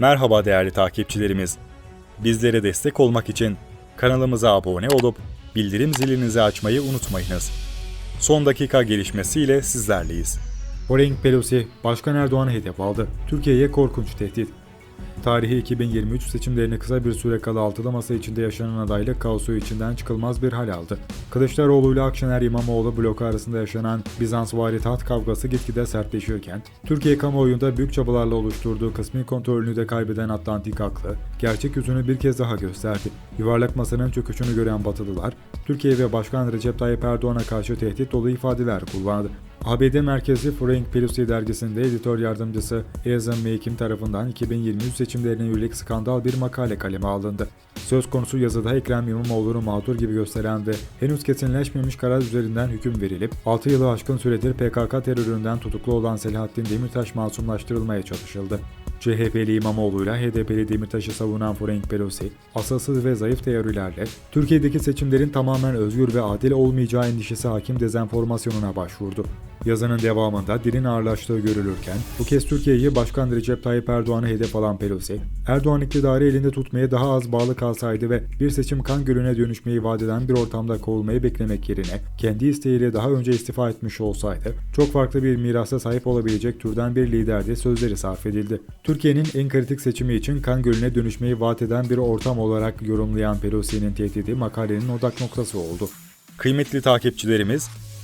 Merhaba değerli takipçilerimiz. Bizlere destek olmak için kanalımıza abone olup bildirim zilinizi açmayı unutmayınız. Son dakika gelişmesiyle sizlerleyiz. Frank Pelosi, Başkan Erdoğan'ı hedef aldı. Türkiye'ye korkunç tehdit. Tarihi 2023 seçimlerini kısa bir süre kala altılı masa içinde yaşanan adaylık kaosu içinden çıkılmaz bir hal aldı. Kılıçdaroğlu ile Akşener İmamoğlu bloku arasında yaşanan Bizans-vari taht kavgası gitgide sertleşiyorken, Türkiye kamuoyunda büyük çabalarla oluşturduğu kısmi kontrolünü de kaybeden Atlantik aklı, gerçek yüzünü bir kez daha gösterdi. Yuvarlak masanın çöküşünü gören Batılılar, Türkiye ve Başkan Recep Tayyip Erdoğan'a karşı tehdit dolu ifadeler kullandı. ABD merkezli Frank Pelosi dergisinde editör yardımcısı Ezra Mekim tarafından 2023 seçimlerine yönelik skandal bir makale kaleme alındı. Söz konusu yazıda Ekrem İmamoğlu'nu mağdur gibi gösteren ve henüz kesinleşmemiş karar üzerinden hüküm verilip 6 yılı aşkın süredir PKK teröründen tutuklu olan Selahattin Demirtaş masumlaştırılmaya çalışıldı. CHP'li İmamoğlu'yla HDP'li Demirtaş'ı savunan Frank Pelosi, asılsız ve zayıf teorilerle Türkiye'deki seçimlerin tamamen özgür ve adil olmayacağı endişesi hakim dezenformasyonuna başvurdu. Yazının devamında dilin ağırlaştığı görülürken, bu kez Türkiye'yi Başkan Recep Tayyip Erdoğan'ı hedef alan Pelosi, Erdoğan iktidarı elinde tutmaya daha az bağlı kalsaydı ve bir seçim kan gölüne dönüşmeyi vaat eden bir ortamda kovulmayı beklemek yerine kendi isteğiyle daha önce istifa etmiş olsaydı, çok farklı bir mirasa sahip olabilecek türden bir liderdi sözleri sarf edildi. Türkiye'nin en kritik seçimi için kan gölüne dönüşmeyi vaat eden bir ortam olarak yorumlayan Pelosi'nin tehdidi makalenin odak noktası oldu. Kıymetli takipçilerimiz,